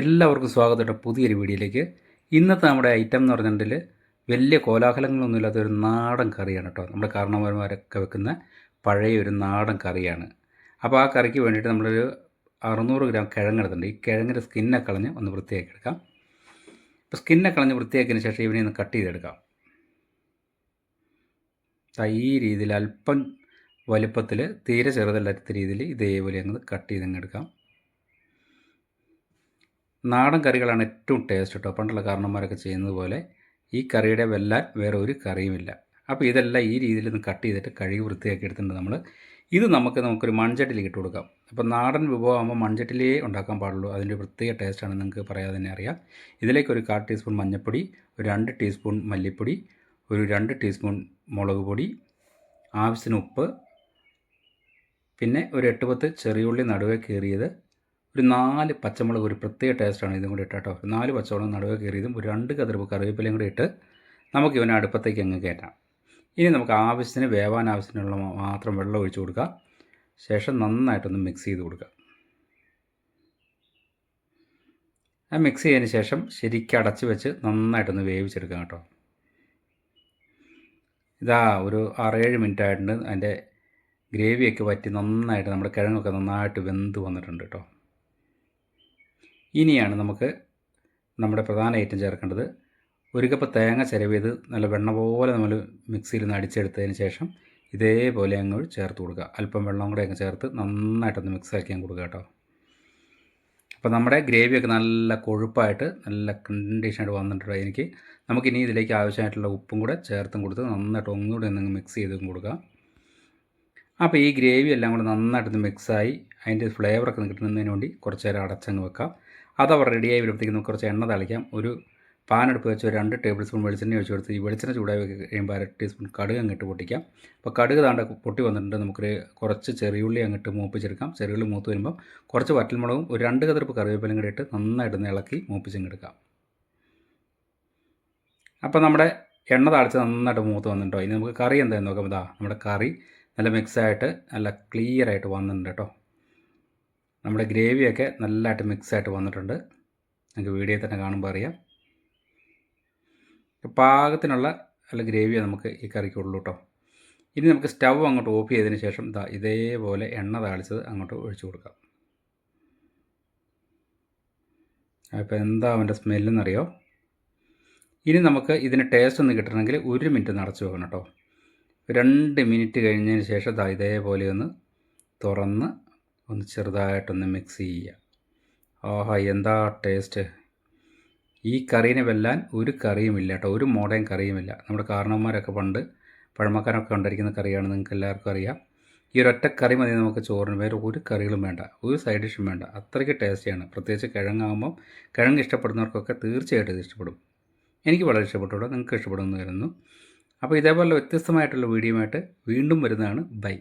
എല്ലാവർക്കും സ്വാഗതമുണ്ട് പുതിയൊരു വീഡിയോയിലേക്ക്. ഇന്നത്തെ നമ്മുടെ ഐറ്റം എന്ന് പറഞ്ഞിട്ടുണ്ടെങ്കിൽ വലിയ കോലാഹലങ്ങളൊന്നും ഇല്ലാത്ത ഒരു നാടൻ കറിയാണ് കേട്ടോ. നമ്മുടെ കാരണവന്മാരൊക്കെ വെക്കുന്ന പഴയ ഒരു നാടൻ കറിയാണ്. അപ്പോൾ ആ കറിക്ക് വേണ്ടിയിട്ട് നമ്മളൊരു അറുന്നൂറ് ഗ്രാം കിഴങ്ങെടുത്തിട്ടുണ്ട് ഈ കിഴങ്ങിന്റെ സ്കിന്നെ കളഞ്ഞ് ഒന്ന് വൃത്തിയാക്കി എടുക്കാം. ഇപ്പോൾ സ്കിന്നെ കളഞ്ഞ് വൃത്തിയാക്കിയതിന് ശേഷം ഇവനെ ഒന്ന് കട്ട് ചെയ്തെടുക്കാം. ഈ രീതിയിൽ അല്പം വലുപ്പത്തിൽ തീരെ ചെറുതല്ലാത്ത രീതിയിൽ ഇതേപോലെ അങ്ങ് കട്ട് ചെയ്തങ്ങ് എടുക്കാം. നാടൻ കറികളാണ് ഏറ്റവും ടേസ്റ്റ് കേട്ടോ പണ്ടുള്ള കാരണന്മാരൊക്കെ ചെയ്യുന്നത് പോലെ ഈ കറിയുടെ വെല്ലാൻ വേറെ ഒരു കറിയുമില്ല. അപ്പോൾ ഇതെല്ലാം ഈ രീതിയിൽ ഒന്ന് കട്ട് ചെയ്തിട്ട് കഴുകി വൃത്തിയാക്കി എടുത്തിട്ടുണ്ട് നമ്മൾ ഇത് നമുക്ക് നമുക്കൊരു മൺചട്ടിലേക്ക് ഇട്ട് കൊടുക്കാം. അപ്പോൾ നാടൻ വിഭവമാകുമ്പോൾ മൺചട്ടിലേ ഉണ്ടാക്കാൻ പാടുള്ളൂ. അതിന്റെ പ്രത്യേക ടേസ്റ്റാണ് നിങ്ങൾക്ക് പറയാതെ തന്നെ അറിയാം. ഇതിലേക്ക് ഒരു കാൽ ടീസ്പൂൺ മഞ്ഞൾപ്പൊടി ഒരു രണ്ട് ടീസ്പൂൺ മല്ലിപ്പൊടി ഒരു രണ്ട് ടീസ്പൂൺ മുളക് പൊടി ആവശ്യത്തിന് ഉപ്പ് പിന്നെ ഒരു എട്ട് പത്ത് ചെറിയുള്ളി നടുവേ കീറിയത് ഒരു നാല് പച്ചമുളക് ഒരു പ്രത്യേക ടേസ്റ്റാണ് ഇതും കൂടി ഇട്ടോ ഒരു നാല് പച്ചമുളക് നടുവേ കയറിയതും ഒരു രണ്ട് കതിർപ്പ് കറിവേപ്പിലയും കൂടി ഇട്ട് നമുക്ക് ഇവനെ അടുപ്പത്തേക്ക് അങ്ങ് കയറ്റാം. ഇനി നമുക്ക് ആവശ്യത്തിന് വേവാൻ ആവശ്യത്തിനുള്ള മാത്രം വെള്ളം ഒഴിച്ചു കൊടുക്കുക ശേഷം നന്നായിട്ടൊന്ന് മിക്സ് ചെയ്ത് കൊടുക്കുക ആ മിക്സ് ചെയ്തതിന് ശേഷം ശരിക്കും അടച്ച് വെച്ച് നന്നായിട്ടൊന്ന് വേവിച്ചെടുക്കാം കേട്ടോ. ഇതാ ഒരു ആറേഴ് മിനിറ്റ് ആയിട്ടുണ്ട്. അതിന്റെ ഗ്രേവിയൊക്കെ വറ്റി നന്നായിട്ട് നമ്മുടെ കിഴങ്ങൊക്കെ നന്നായിട്ട് വെന്ത് വന്നിട്ടുണ്ട് കേട്ടോ. ഇനിയാണ് നമുക്ക് നമ്മുടെ പ്രധാന ഐറ്റം ചേർക്കേണ്ടത്. ഒരു കപ്പ് തേങ്ങ ചിരവിയത് നല്ല വെണ്ണ പോലെ നമ്മൾ മിക്സിയിൽ നിന്ന് അടിച്ചെടുത്തതിന് ശേഷം ഇതേപോലെ അങ്ങ് ചേർത്ത് കൊടുക്കുക. അല്പം വെള്ളം കൂടെ അങ്ങ് ചേർത്ത് നന്നായിട്ടൊന്ന് മിക്സ് ആക്കി കൊടുക്കുക കേട്ടോ. അപ്പോൾ നമ്മുടെ ഗ്രേവിയൊക്കെ നല്ല കൊഴുപ്പായിട്ട് നല്ല കണ്ടീഷനായിട്ട് വന്നിട്ടുണ്ട് എനിക്ക്. നമുക്കിനി ഇതിലേക്ക് ആവശ്യമായിട്ടുള്ള ഉപ്പും കൂടെ ചേർത്തും കൊടുത്ത് നന്നായിട്ട് ഒന്നുകൂടെ ഒന്ന് മിക്സ് ചെയ്തും കൊടുക്കുക. അപ്പോൾ ഈ ഗ്രേവി എല്ലാം കൂടെ നന്നായിട്ടൊന്ന് മിക്സായി അതിന്റെ ഫ്ലേവറൊക്കെ കിട്ടുന്നതിന് വേണ്ടി കുറച്ച് നേരം അടച്ചങ്ങ് വെക്കാം. അതവർ റെഡിയായി വരുമ്പോഴത്തേക്ക് നമുക്ക് കുറച്ച് എണ്ണ തളിക്കാം. ഒരു പാനെടുപ്പ് വെച്ച് ഒരു രണ്ട് ടേബിൾ സ്പൂൺ വെളിച്ചെണ്ണ ഒഴിച്ച് കൊടുത്ത് ഈ വെളിച്ചെണ്ണ ചൂടായി കഴിയുമ്പോൾ അര ടീസ്പൂൺ കടുക് അങ്ങോട്ട് പൊട്ടിക്കാം. അപ്പോൾ കടുക് താണ്ട പൊട്ടി വന്നിട്ടുണ്ട്. നമുക്ക് കുറച്ച് ചെറിയുള്ളി അങ്ങോട്ട് മൂപ്പിച്ചെടുക്കാം. ചെറിയുള്ളി മൂത്ത് വരുമ്പോൾ കുറച്ച് വറ്റൽമുളകും ഒരു രണ്ട് കതിർപ്പ് കറിവേപ്പിലും കൂടി ഇട്ട് നന്നായിട്ടൊന്ന് ഇളക്കി മൂപ്പിച്ചെടുക്കാം അപ്പോൾ നമ്മുടെ എണ്ണ താളിച്ച് നന്നായിട്ട് മൂത്ത് വന്നിട്ടുണ്ടോ? ഇനി നമുക്ക് കറി എന്താണെന്ന് നോക്കാം. ഇതാ നമ്മുടെ കറി നല്ല മിക്സായിട്ട് നല്ല ക്ലിയറായിട്ട് വന്നിട്ടുണ്ട് കേട്ടോ. നമ്മുടെ ഗ്രേവിയൊക്കെ നല്ലതായിട്ട് മിക്സായിട്ട് വന്നിട്ടുണ്ട്. നമുക്ക് വീഡിയോ തന്നെ കാണുമ്പോൾ അറിയാം. പാകത്തിനുള്ള നല്ല ഗ്രേവിയെ നമുക്ക് ഈ കറിക്കുള്ളൂ കേട്ടോ ഇനി നമുക്ക് സ്റ്റവ് അങ്ങോട്ട് ഓഫ് ചെയ്തതിന് ശേഷം ഇതാ ഇതേപോലെ എണ്ണ താളിച്ചത് അങ്ങോട്ട് ഒഴിച്ചു കൊടുക്കാം. അപ്പോൾ എന്താ അവന്റെ സ്മെല്ലെന്നറിയോ? ഇനി നമുക്ക് ഇതിന് ടേസ്റ്റ് ഒന്ന് കിട്ടണമെങ്കിൽ ഒരു മിനിറ്റ് നടച്ചു വെക്കണം കേട്ടോ രണ്ട് മിനിറ്റ് കഴിഞ്ഞതിന് ശേഷം ഇതാ ഇതേപോലെ ഒന്ന് തുറന്ന് ഒന്ന് ചെറുതായിട്ടൊന്ന് മിക്സ് ചെയ്യുക. ആഹാ എന്താ ടേസ്റ്റ് ഈ കറീനെ വെല്ലാൻ ഒരു കറിയുമില്ല കേട്ടോ. ഒരു മോഡേൺ കറിയുമില്ല നമ്മുടെ കാരണവന്മാരൊക്കെ പണ്ട് പഴമക്കാരൊക്കെ ഉണ്ടായിരിക്കുന്ന കറിയാണ് നിങ്ങൾക്ക് എല്ലാവർക്കും അറിയാം. ഈ ഒരൊറ്റ കറി മതി നമുക്ക് ചോറിന്. വേറെ ഒരു കറികളും വേണ്ട. ഒരു സൈഡ് ഡിഷും വേണ്ട. അത്രയ്ക്ക് ടേസ്റ്റിയാണ് പ്രത്യേകിച്ച് കിഴങ്ങാകുമ്പം കിഴങ്ങ് ഇഷ്ടപ്പെടുന്നവർക്കൊക്കെ തീർച്ചയായിട്ടും ഇത് ഇഷ്ടപ്പെടും. എനിക്ക് വളരെ ഇഷ്ടപ്പെട്ടുള്ളൂ നിങ്ങൾക്ക് ഇഷ്ടപ്പെടുമെന്ന് കരുതുന്നു. അപ്പോൾ ഇതേപോലെ വ്യത്യസ്തമായിട്ടുള്ള വീഡിയോ വീണ്ടും വരുന്നതാണ്. ബൈ